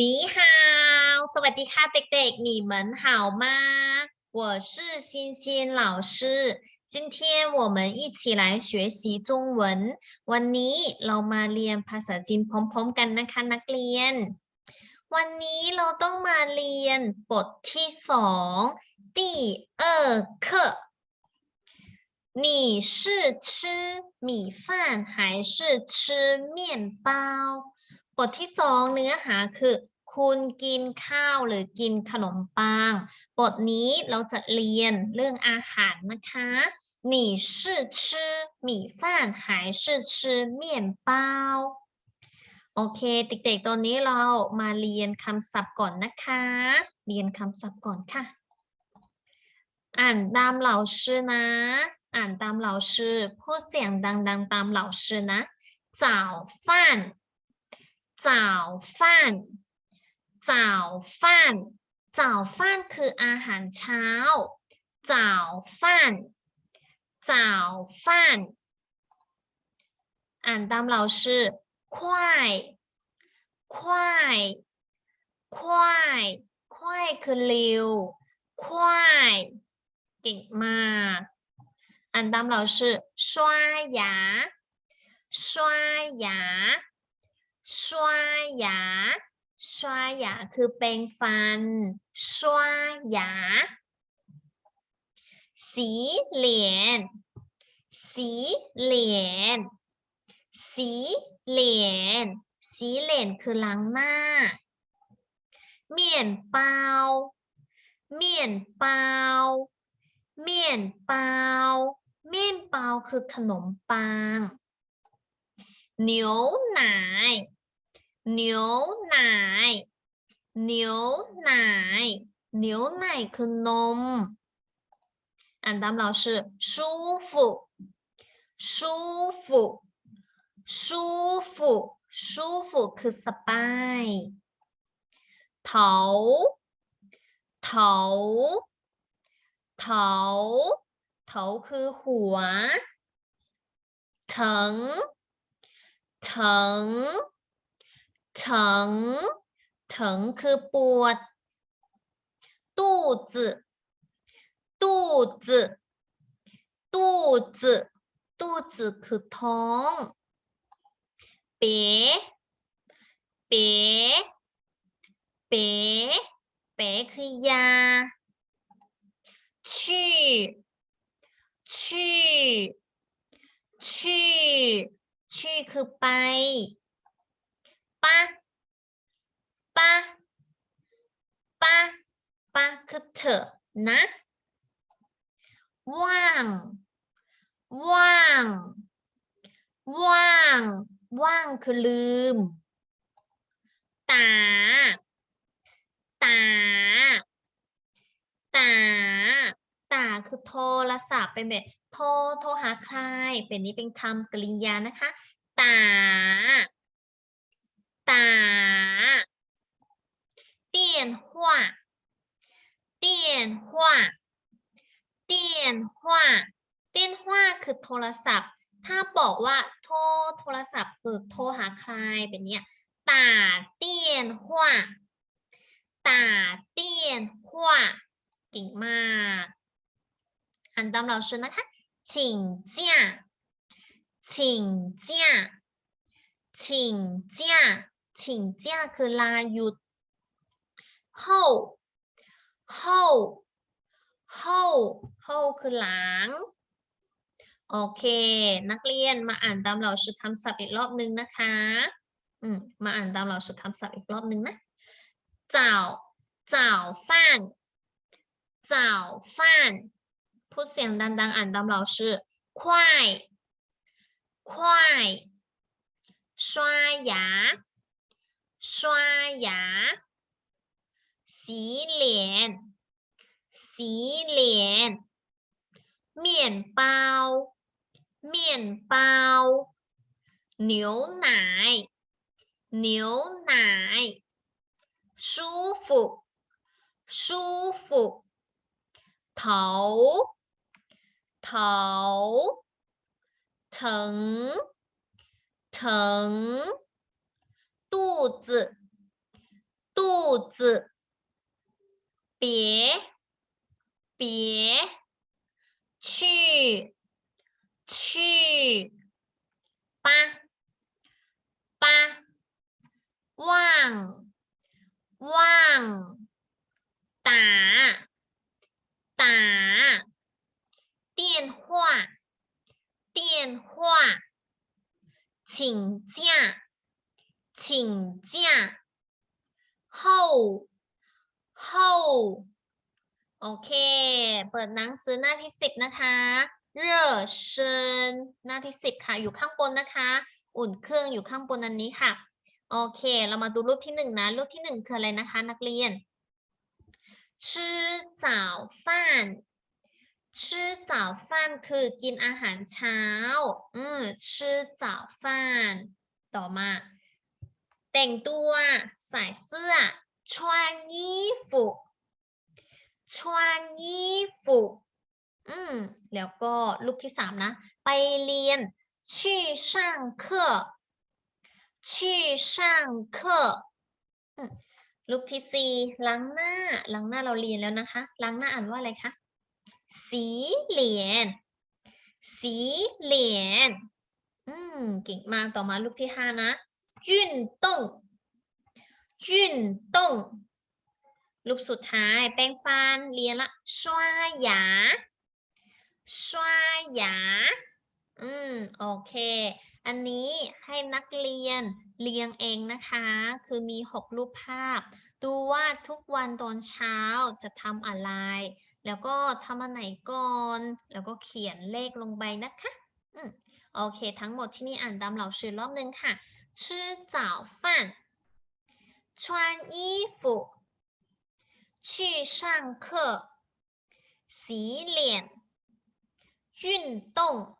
你好，สวัสดีค่ะเด็กๆ，你们好吗？我是欣欣老师，今天我们一起来学习中文。วันนี้เรามาเรียนภาษาจีนพร้อมๆกันนะคะนักเรียน วันนี้เราต้องมาเรียนบทที่สอง第二课你是吃米饭还是吃面包 บ ทที่สองเนื้อหาคือ คุณกินข้าวหรือกินขนมปัง บทนี้เราจะเรียนเรื่องอาหารนะคะ你是吃米饭还是吃面包โอเค เด็กๆ ตอนนี้เรามาเรียนคำศัพท์ก่อนนะคะ เรียนคำศัพท์ก่อนค่ะ อ่านตามเหล่าชื่อนะ อ่านตามเหล่าชื่อพูดเสียงดังๆ ตามเหล่าชื่อนะ 早饭早饭早饭早饭คืออาหารเช้า早饭早饭อ่านตามเราชื่อควายควายควายควายคือเร็วควายเก่งมากอ่านตามเราชื่อ刷牙刷牙 刷牙，刷牙คือแปรงฟัน刷牙，洗脸，洗脸，洗脸หลีสีเหลนคือล้างหน้า เมียนเปาเมียนเปาเมียนเปาเมี่ยนเปาคือขนมปัง 牛奶牛奶牛奶牛奶คือนม อ่านตามเราชื่อ舒服舒服舒服舒服คือสบายเถาเถาเถาเถาคือหัวเถิง เถิงเถิงเถิงคือปวด肚子肚子肚子肚子คือท้องเป๋เป๋เป๋เป๋คือยาชื่อชื่อ ชื่อคือไปปะปะปะปะคือเถอะนะ ว่าง ว่าง ว่าง ว่างคือลืม ตา ตา ตา ตาคือโทรศัพท์เป็นแบบ โทรโทรหาใคร เป็นนี้เป็นคำกริยานะคะ ตา ตาเตียนหัวเตียนหัวเตียนหัวเตียนหัวคือโทรศัพท์ ถ้าบอกว่าโทรโทรศัพท์คือโทรหาใครเป็นเนี้ยตาเตียนหัว่าตาเตียนหัวเก่งมากอันดับเราชนะคะ 请假请假请假请假คือลาหยุด后后后后คือหลัง โอเค นักเรียนมาอ่านตามเราชื่อคำศัพท์อีกรอบนึงนะคะ อืม มาอ่านตามเราชื่อคำศัพท์อีกรอบนึงนะ早早饭早饭 พูดเสียงดังๆ อ่านตามเราชื่อ快快刷牙刷牙洗脸洗脸面包面包牛奶牛奶舒服舒服头 头疼疼肚子肚子别别去去吧吧忘忘打打电话电话请假请假后后โอเค เปิดหนังสือหน้าที่สิบนะคะเร่อเชิญหน้าที่สิบค่ะ อยู่ข้างบนนะคะ อุ่นเครื่องอยู่ข้างบนอันนี้ค่ะ โอเค เรามาดูรูปที่หนึ่งนะ รูปที่หนึ่งคืออะไรนะคะ นักเรียนชื่อ早饭 ชื่อเจ้าคือกินอาหารเช้า อืมชื่อเจ้าฟันต่อมา แต่งตัว ใส่เสื้อชวนยี่ฟุชวนยี่ฟุอืม แล้วก็ลูกที่สามนะ ไปเรียนชื่อช่างเคอชื่อช่างเคอลูกที่สี่ล้างหน้า ล้างหน้าเราเรียนแล้วนะคะ ล้างหน้าอ่านว่าอะไรคะ สีเหรียญสีเหรียญอืมเก่งมากต่อมาลูกที่ห้านะยื่นต้งยืนต้งรูปสุดท้ายแป้งฟันเรียนละชวาหยาชวายาอืมโอเค อันนี้ให้นักเรียนเรียงเองนะคะ คือมี 6 รูปภาพ ดูว่าทุกวันตอนเช้าจะทำอะไร แล้วก็ทำอันไหนก่อน แล้วก็เขียนเลขลงไปนะคะอืมโอเค ทั้งหมดที่นี่อ่านตามเหล่าชื่อรอบนึงค่ะ吃早饭穿衣服去上课洗脸运动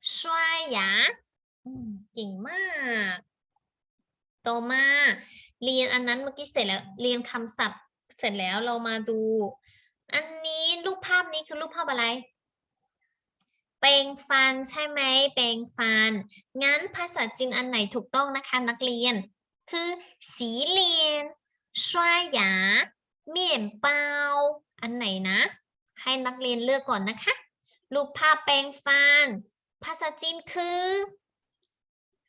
刷牙อืมเก่งมาก ต่อมา เรียนอันนั้นเมื่อกี้เสร็จแล้ว เรียนคำศัพท์เสร็จแล้วเรามาดู อันนี้รูปภาพนี้คือรูปภาพอะไรแปรงฟันใช่ไหมแปรงฟัน งั้นภาษาจีนอันไหนถูกต้องนะคะนักเรียน คือสีเลียน刷牙เมี่ยนเปาอันไหนนะ ให้นักเรียนเลือกก่อนนะคะ รูปภาพแปรงฟัน ภาษาจีนคือ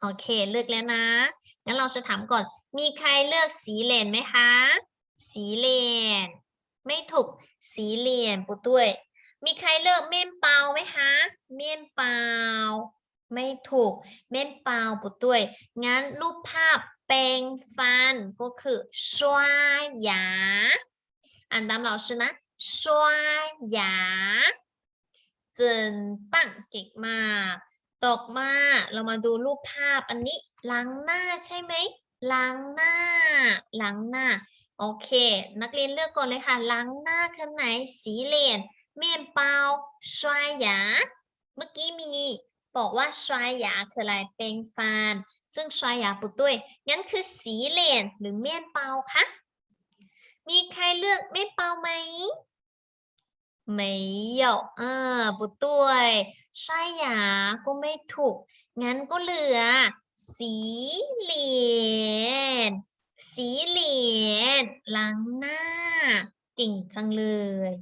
โอเค เลือกแล้วนะงั้นเราจะถามก่อน มีใครเลือกสีเลนไหมคะ สีเลน ไม่ถูกสีเหลี่ยมปุด้วย มีใครเลือกเม่นเปาไหมคะ เม่นเปา ไม่ถูก เม่นเปาปุด้วย งั้นรูปภาพแปรงฟันก็คือ刷牙อ่านตาม老师นะชวายาจนปังเก่งมากตกมา เรามาดูรูปภาพอันนี้ล้างหน้าใช่ไหมล้างหน้าล้างหน้า โอเค นักเรียนเลือกก่อนเลยค่ะ ล้างหน้าคำไหน สีเลนเมนเปาชวายยา เมื่อกี้มีบอกว่าชวายยาคืออะไร เป็นฟานซึ่งชวายยาปุตุ้วยงั้นคือสีเลนหรือเมนเปาคะ มีใครเลือกเมนเปาไหมไม่有ออาปุตุ้ยชวายยาก็ไม่ถูก งั้นก็เหลือ สีเลน สีเหลียดล้างหน้าเก่งจังเลย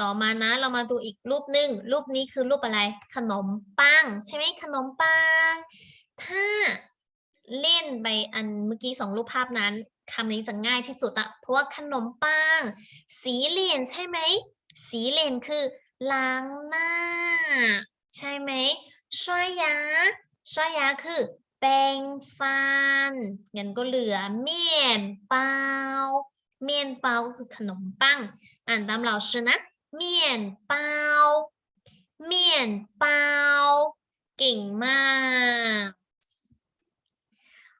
ต่อมานะเรามาดูอีกรูปหนึ่งรูปนี้คือรูปอะไร ขนมปัง ใช่ไหมขนมปัง ถ้าเล่นไปอันเมื่อกี้สองรูปภาพนั้นคำนี้จะง่ายที่สุดอะเพราะว่าขนมปัง สีเหลียนใช่ไหม สีเหลียนคือ ล้างหน้า ใช่ไหมช่วยยาช่วยยาคือ แปรงฟันงั้นก็เหลือเมี่ยนเปาเมี่ยนเปาก็คือขนมปัง อ่านตามเราชนะเมี่ยนเปาเมี่ยนเปาเก่งมาก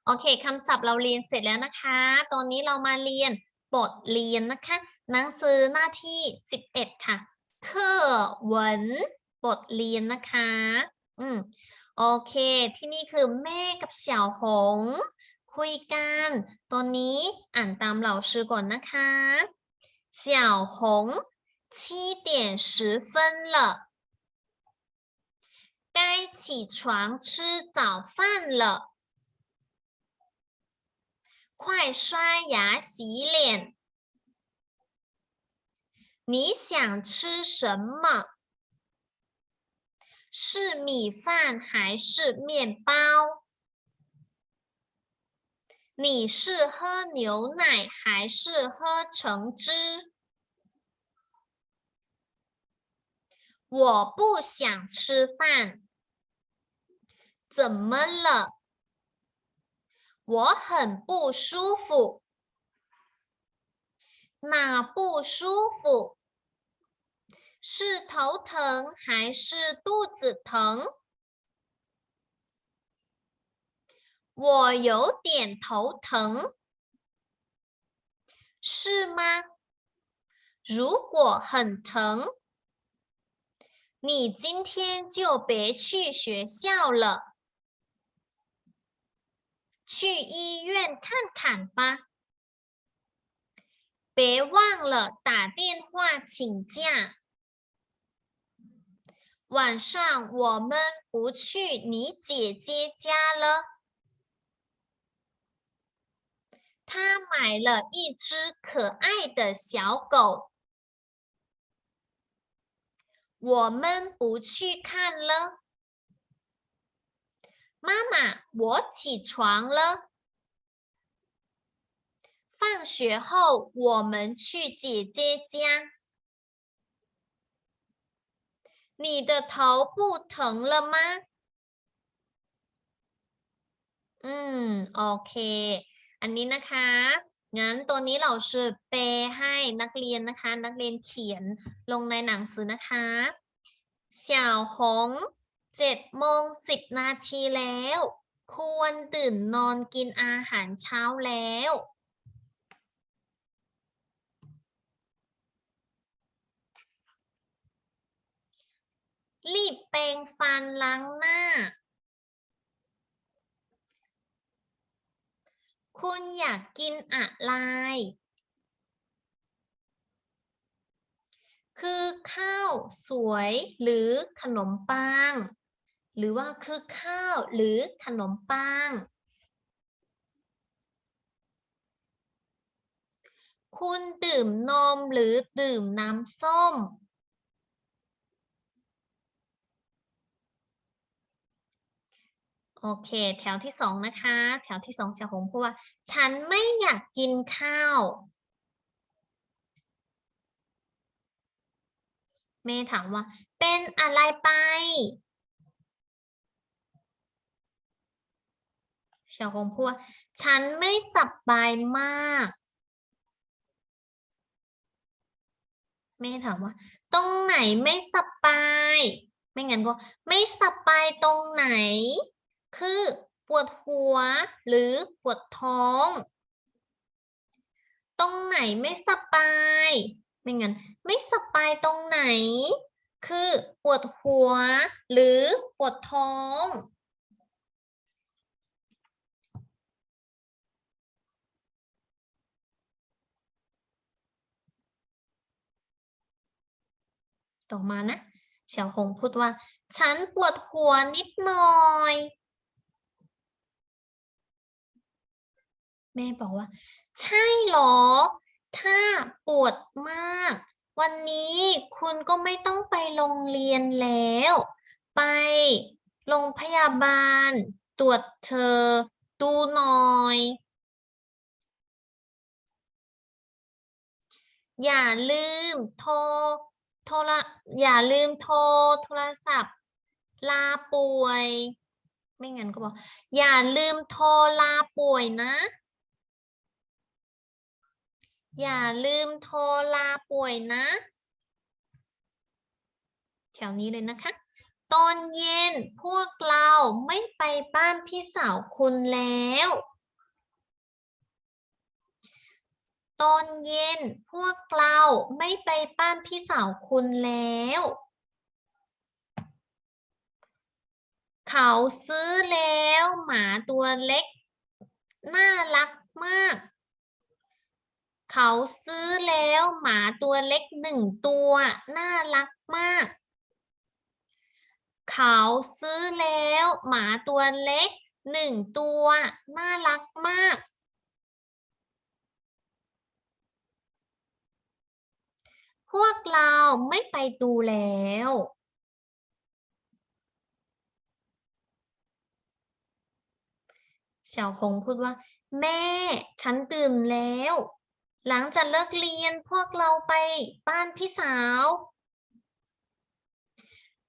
โอเคคำศัพท์เราเรียนเสร็จแล้วนะคะ ตอนนี้เรามาเรียนบทเรียนนะคะ หนังสือหน้าที่ 11 ค่ะเคอเหวินบทเรียนนะคะ อืม โอเค ที่นี่คือแม่กับเสี่ยวหง คุยกัน ตอนนี้อ่านตามเหล่าชื่อก่อนนะคะเสี่ยวหง七点十分了该起床吃早饭了 快刷牙洗脸。你想吃什么？ 是米饭还是面包？你是喝牛奶还是喝橙汁？我不想吃饭。怎么了？我很不舒服。哪不舒服？是头疼还是肚子疼？我有点头疼，是吗？如果很疼，你今天就别去学校了，去医院看看吧。别忘了打电话请假。晚上我们不去你姐姐家了。他买了一只可爱的小狗。我们不去看了。妈妈，我起床了。放学后我们去姐姐家。你的头不疼了吗？嗯，OK。อันนี้นะคะ งั้นตัวนี้เราชื่อเปให้นักเรียนนะคะ นักเรียนเขียนลงในหนังสือนะคะเสี่ยวหงเจ็ดโมงสิบนาทีแล้ว ควรตื่นนอนกินอาหารเช้าแล้ว รีบแปรงฟันล้างหน้า คุณอยากกินอะไร คือข้าวสวยหรือขนมปัง หรือว่าคือข้าวหรือขนมปัง คุณดื่มนมหรือดื่มน้ำส้ม โอเค แถวที่สองนะคะ แถวที่สองเสี่ยวหงพูดว่า ฉันไม่อยากกินข้าวแม่ถามว่า เป็นอะไรไป เสี่ยวหงพูดว่า ฉันไม่สบายมากแม่ถามว่า ตรงไหนไม่สบาย ไม่งั้นก็ ไม่สบายตรงไหน คือปวดหัวหรือปวดท้อง ตรงไหนไม่สบายไม่งั้นไม่สบายตรงไหน คือปวดหัวหรือปวดท้อง ต่อมานะเสี่ยวหงพูดว่า ฉันปวดหัวนิดหน่อย ม่บอกว่า ใช่เหรอ ถ้าปวดมาก วันนี้คุณก็ไม่ต้องไปโรงเรียนแล้ว ไปโรงพยาบาล ตรวจเธอ ดูหน่อย อย่าลืมโทรโทรอย่าลืมโทรโทรศัพท์ ลาป่วย ไม่งั้นก็บอก อย่าลืมโทรลาป่วยนะ อย่าลืมโทรลาป่วยนะ แถวนี้เลยนะคะ ตอนเย็นพวกเราไม่ไปบ้านพี่สาวคุณแล้ว ตอนเย็นพวกเราไม่ไปบ้านพี่สาวคุณแล้ว เขาซื้อแล้วหมาตัวเล็ก น่ารักมาก เขาซื้อแล้วหมาตัวเล็กหนึ่งตัว น่ารักมาก เขาซื้อแล้วหมาตัวเล็กหนึ่งตัว น่ารักมาก พวกเราไม่ไปดูแล้วเสี่ยวหงพูดว่า แม่ ฉันตื่นแล้ว หลังจากเลิกเรียนพวกเราไปบ้านพี่สาว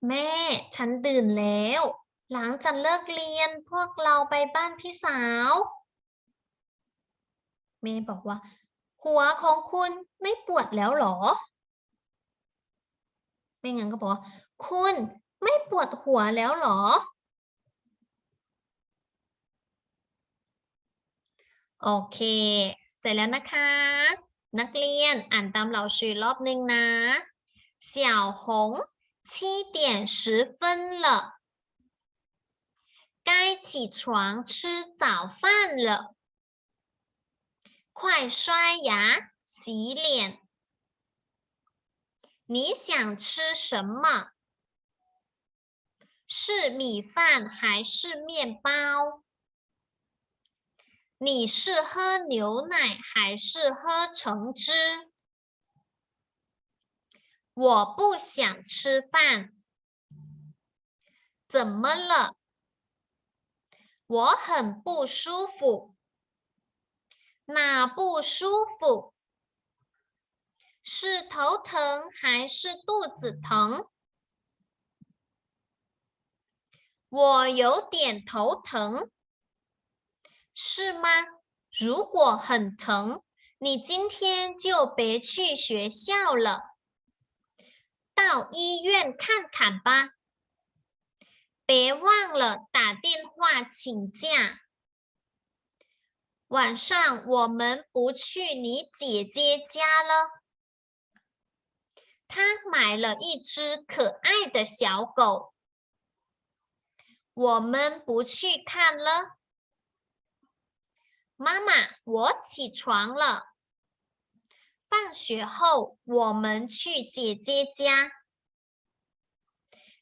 แม่ฉันตื่นแล้ว หลังจากเลิกเรียนพวกเราไปบ้านพี่สาวแม่บอกว่า หัวของคุณไม่ปวดแล้วหรอ ไม่งั้นก็บอกว่าคุณไม่ปวดหัวแล้วหรอ โอเค เสร็จแล้วนะคะ นักเรียนอ่านตามเราชื่อรอบหนึ่งนะ小红七点十分了该起床吃早饭了快刷牙洗脸你想吃什么是米饭还是面包 你是喝牛奶还是喝橙汁？我不想吃饭。怎么了？我很不舒服。哪不舒服？是头疼还是肚子疼？我有点头疼。是吗？如果很疼，你今天就别去学校了，到医院看看吧。别忘了打电话请假。晚上我们不去你姐姐家了。她买了一只可爱的小狗。我们不去看了。妈妈，我起床了。放学后我们去姐姐家。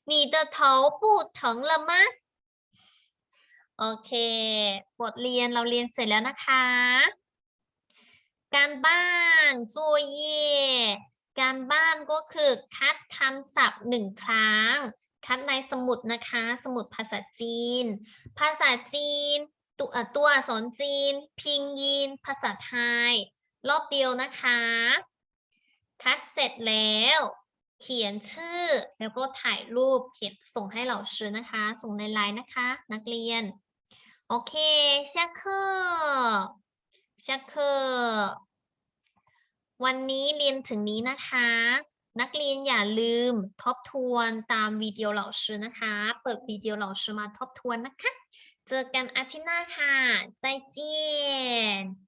你的头不疼了吗？โอเค บทเรียนเราเรียนเสร็จแล้วนะคะ การบ้าน作业การบ้านก็คือคัดคำศัพท์หนึ่งครั้ง คัดในสมุดนะคะ สมุดภาษาจีน ภาษาจีน ตัวเอ่อตัวอักษรจีน พิงยิน ภาษาไทย รอบเดียวนะคะ คัดเสร็จแล้ว เขียนชื่อ แล้วก็ถ่ายรูปเขียนส่งให้เหล่าชื่อนะคะ ส่งในไลน์นะคะ นักเรียน โอเค下课下课วันนี้เรียนถึงนี้นะคะ นักเรียนอย่าลืมทบทวนตามวิดีโอเหล่าชื่อนะคะ เปิดวิดีโอเหล่าชื่อมาทบทวนนะคะ เจอกันอาทิตย์หน้าค่ะ ใจเจียน